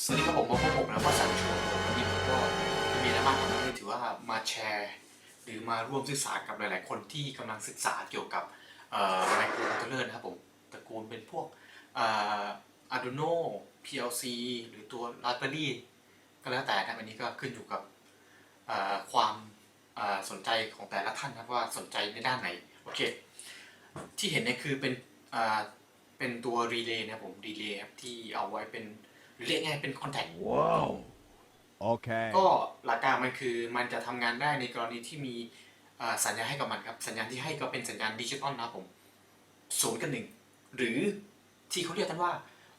สวัสดีครับผมมาพบผมนะว่าสันชวนผมวันนี้ผมก็ไม่มีอะไรมากครับนี่ถือว่ามาแชร์ หรือมาร่วมศึกษากับหลาย ๆ คนที่กำลังศึกษาเกี่ยวกับไมโครคอนโทรลเลอร์นะครับผมตระกูลเป็นพวกอ่อ Arduino PLC หรือตัว Raspberry ก็แล้วแต่นะครับอันนี้ก็ขึ้นอยู่กับความสนใจของแต่ละท่านนะครับว่าสนใจในด้านไหนโอเคที่เห็นเนี่ยคือเป็นเป็นตัวรีเลย์นะครับผมรีเลย์ครับที่เอาไว้เป็น เรียกง่ายเป็นคอนแทค Wow. Okay. ก็หลักการมันคือมันจะทำงานได้ในกรณีที่มีอ่าสัญญาณให้กับมันครับ สัญญาณที่ให้ก็เป็นสัญญาณดิจิตอลนะครับผมศูนย์กับหนึ่งหรือที่เขาเรียกกันว่า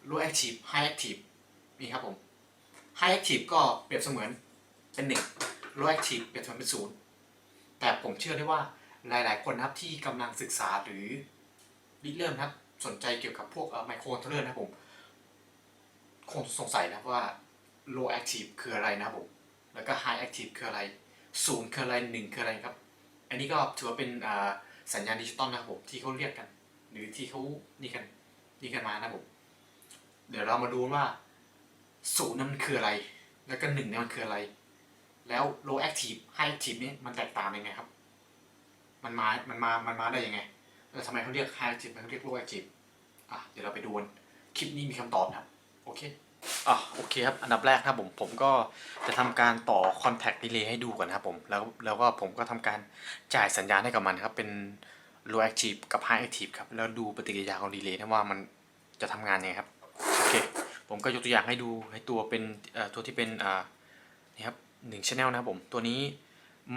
low active high active นี่ครับผม high active ก็เปรียบเสมือนเป็นหนึ่ง low active เปรียบเสมือนเป็นศูนย์แต่ผมเชื่อได้ว่าหลาย ๆ คนนะครับที่กำลังศึกษาหรือริเริ่มนะครับสนใจเกี่ยวกับพวกไมโครคอนโทรลเลอร์นะครับผม คงสงสัยนะว่า low active คืออะไรนะผมแล้วก็ high active คืออะไรศูนย์คืออะไรหนึ่งคืออะไรครับ อันนี้ก็ถือว่าเป็นสัญญาณดิจิตอลนะครับผมที่เขาเรียกกัน หรือที่เขานี่กันนี่กันมานะผมเดี๋ยวเรามาดูว่าศูนย์นั้นมันคืออะไร แล้วก็หนึ่งเนี่ยมันคืออะไร แล้ว low active high active นี่มันแตกต่างยังไงครับ มันมา มันมา มันมาได้ยังไงแล้วทำไมเขาเรียก high active ทำไมเขาเรียก low active อะเดี๋ยวเราไปดูคลิปนี้มีคำตอบครับ โอเคอะโอเคครับ อันดับแรกนะครับผมผมก็จะทำการต่อ contact relay ให้ดูก่อนนะครับผมแล้วแล้วก็ผมก็ทำการจ่ายสัญญาณให้กับมันครับ เป็น low active กับ high active ครับ แล้วดูปฏิกิริยาของ relay นะว่ามันจะทำงานยังไงครับ โอเค ผมก็ยกตัวอย่างให้ดูให้ตัวเป็นตัวที่เป็นนี่ครับหนึ่ง channel นะครับผม ตัวนี้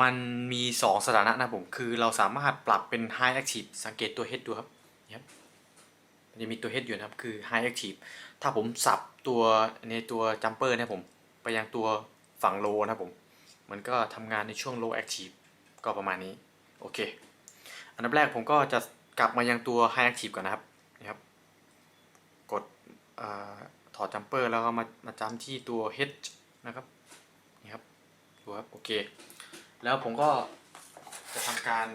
มันมี 2 สถานะนะผม คือเราสามารถปรับเป็น high active สังเกตตัว head ดูครับนี่ครับ มันจะมีตัว head อยู่นะครับ คือ high active ถ้าผมสับตัวในตัวจัมเปอร์นะผม ไปยังตัวฝั่งโลนะผม มันก็ทำงานในช่วง low active ก็ประมาณนี้ โอเค อันดับแรกผมก็จะกลับมายังตัว high active ก่อนนะครับนี่ครับ กดอถอดจัมเปอร์แล้วก็มามาจำที่ตัว H นะครับนี่ครับดูครับ โอเค แล้วผมก็จะทำการ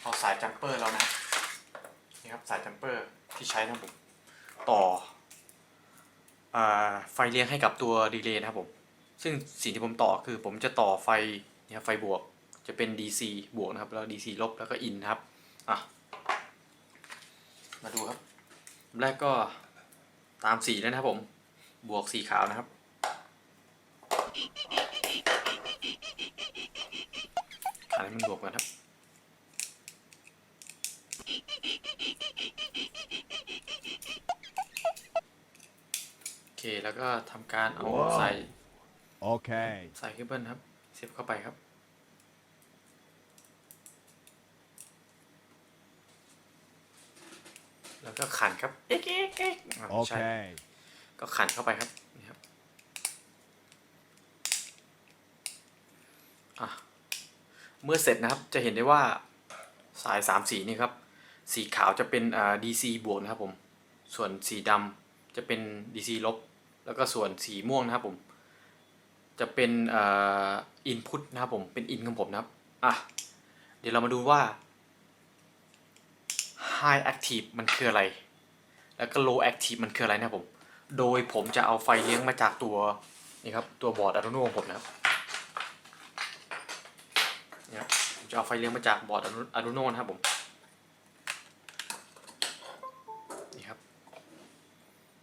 เอาสายจัมเปอร์แล้วนะครับ สายจัมเปอร์ที่ใช้นะครับผมต่ออไฟเลี้ยงให้กับตัวดีเลย์นะครับผม ซึ่งสิ่งที่ผมต่อคือผมจะต่อไฟเนี่ยครับไฟบวกจะเป็น DC บวกนะครับ แล้ว DC ลบแล้วก็อินครับอะมาดูครับแรกก็ตามสีแล้วนะครับผม บวกสีขาวนะครับขันให้มันบวกกันครับ โอ เค แล้วก็ทำการเอาว้าวใส่ Okay. ใส่เคเบิลครับ เสียบเข้าไปครับ แล้วก็ขันครับ เอ๊ะเอ๊ะเอ๊ะอะไม่ใช่ Okay. ก็ขันเข้าไปครับนี่ครับ อะ เมื่อเสร็จนะครับ จะเห็นได้ว่าสายสามสีนี่ครับ สีขาวจะเป็นอ่า DC บวกนะครับผม ส่วนสีดำจะเป็น DC ลบ แล้วก็ส่วนสีม่วงนะครับผม จะเป็นอ่อ input นะครับผมเป็น in ของผมนะครับอะเดี๋ยวเรามาดูว่า high active มันคืออะไร แล้วก็ low active มันคืออะไรนะครับผม โดยผมจะเอาไฟเลี้ยงมาจากตัวนี่ครับตัวบอร์ด Arduino ของผมนะครับเนี่ครับผมจะเอาไฟเลี้ยงมาจากบอร์ด Arduino นะครับผม นี่ครับ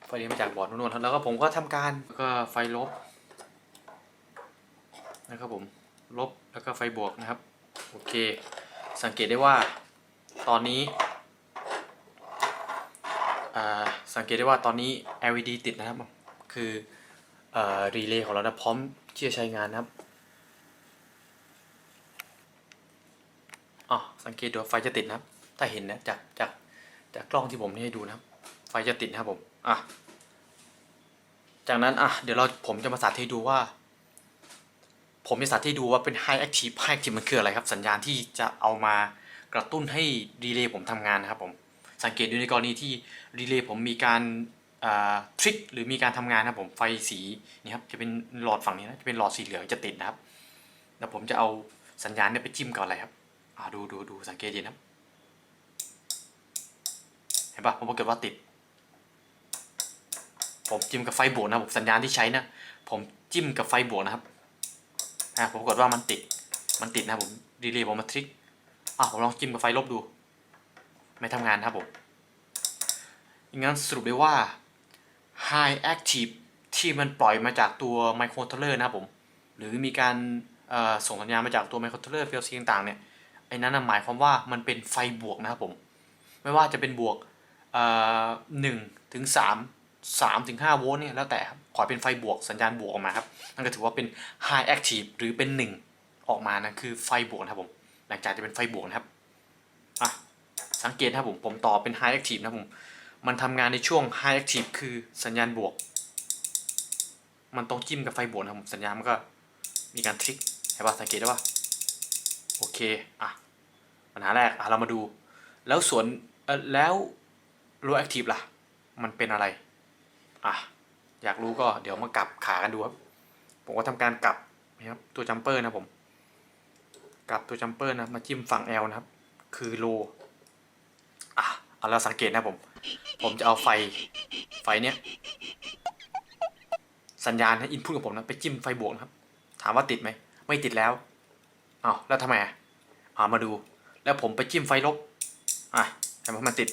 ไฟเลี้ยงมาจากบอร์ด Arduino ครับแล้วก็ผมก็ทำการแล้วก็ไฟลบนะครับผมลบแล้วก็ไฟบวกนะครับ โอเค สังเกตได้ว่าตอนนี้อ่าสังเกตได้ว่าตอนนี้ LED ติดนะครับ คืออ่อรีเลย์ของเรานะพร้อมที่จะใช้งานนะครับอ๋อสังเกตดูไฟจะติดนะครับ ถ้าเห็นนะจากจากจากกล้องที่ผมให้ดูนะครับ ไฟจะติดนะครับผมอะจากนั้นอะเดี๋ยวเราผมจะมาสาธิตดูว่า ผมจะสาธิตดูว่าเป็น High Active High Active มันคืออะไรครับ สัญญาณที่จะเอามากระตุ้นให้รีเลย์ผมทำงานนะครับผมสังเกตดูในกรณีที่รีเลย์ผมมีการทริกหรือมีการทำงานนะครับผมไฟสีนี่ครับจะเป็นหลอดฝั่งนี้นะจะเป็นหลอดสีเหลืองจะติดนะครับแล้วผมจะเอาสัญญาณเนี่ยไปจิ้มกับอะไรครับอ่าดูดูดูสังเกตดีนะเห็นปะผมปรากฏว่าติด ผมจิ้มกับไฟบวกนะผมสัญญาณที่ใช้นะ ผมจิ้มกับไฟบวกนะครับอ่าผมกดว่ามันติด มันติดนะครับผมดีเลย์ผมมาทริกอะผมลองจิ้มกับไฟลบดู ไม่ทำงานนะครับผมงั้นสรุปได้ว่า High Active ที่มันปล่อยมาจากตัวไมโคร c o ทเลอร์นะครับผม หรือมีการส่งสัญญาณมาจากตัวไมโคร c o ทเลอร์ PLC ต่างๆเนี่ยไอ้นั้นหมายความว่ามันเป็นไฟบวกนะครับผม ไม่ว่าจะเป็นบวกหนึ่งถึงสาม สามถึงห้าโวลต์เนี่ยแล้วแต่ครับขอเป็นไฟบวกสัญญาณบวกออกมาครับนั่นก็ถือว่าเป็น High Active หรือเป็นหนึ่งออกมานะคือไฟบวกนะครับผม หลังจากจะเป็นไฟบวกนะครับอะสังเกตนะครับผมผมต่อเป็น High Active นะผมมันทำงานในช่วง High Active คือสัญญาณบวก มันต้องจิ้มกับไฟบวกนะครับผมสัญญาณมันก็มีการทริกเห็นป่ะสังเกตได้ป่ะโอเคอะปัญหาแรกอะเรามาดู แล้วส่วนเออแล้ว low active ล่ะ มันเป็นอะไร อะอยากรู้ก็เดี๋ยวมากลับขากันดูครับ ผมก็ทำการกลับนะครับตัวจัมเปอร์นะผม กลับตัวจัมเปอร์นะมาจิ้มฝั่ง L นะครับ คือ low อะเอาเราสังเกตนะผม ผมจะเอาไฟไฟเนี้ยสัญญาณให้อินพุตของผมนะไปจิ้มไฟบวกนะครับ ถามว่าติดไหมไม่ติดแล้วอ้าวแล้วทำไมอะอ่ามาดู แล้วผมไปจิ้มไฟลบอะเห็นไหมมันติด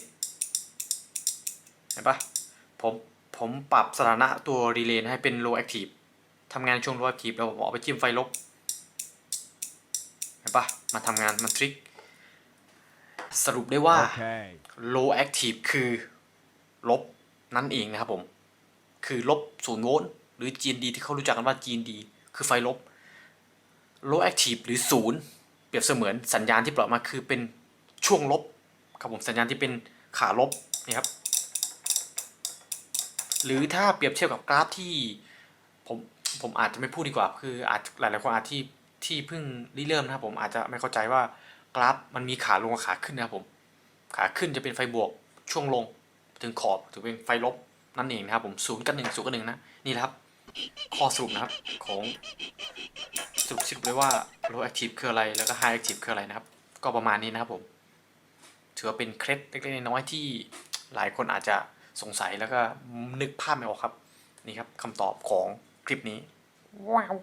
เห็นปะผม ผมปรับสถานะตัวรีเลย์ให้เป็น low active ทำงานช่วง low active แล้วผมเอาไปจิ้มไฟลบ เห็นปะมาทำงานมันทริก สรุปได้ว่า Okay. low active คือลบนั่นเองนะครับผม คือลบศูนย์โวลต์หรือ GND ที่เขารู้จักกันว่า GND คือไฟลบ low active หรือศูนย์เปรียบเสมือนสัญญาณที่ปล่อยมาคือเป็นช่วงลบครับผมสัญญาณที่เป็นขาลบนี่ครับ หรือถ้าเปรียบเทียบกับกราฟที่ผมผมอาจจะไม่พูดดีกว่า คืออาจหลายๆคนอาจที่ที่เพิ่งริเริ่มนะครับผมอาจจะไม่เข้าใจว่ากราฟมันมีขาลงกับขาขึ้นนะครับผม ขาขึ้นจะเป็นไฟบวกช่วงลงถึงขอบถือเป็นไฟลบนั่นเองนะครับผมศูนย์กับหนึ่งศูนย์กับหนึ่งนะนี่แหละครับข้อสรุปนะครับของสรุปสรุปเลยว่า low active คืออะไรแล้วก็ high active คืออะไรนะครับ ก็ประมาณนี้นะครับผมถือว่าเป็นเคล็ดเล็กๆน้อยๆที่หลายคนอาจจะ สงสัยแล้วก็นึกภาพไม่ออกครับ นี่ครับคำตอบของคลิปนี้ว้าว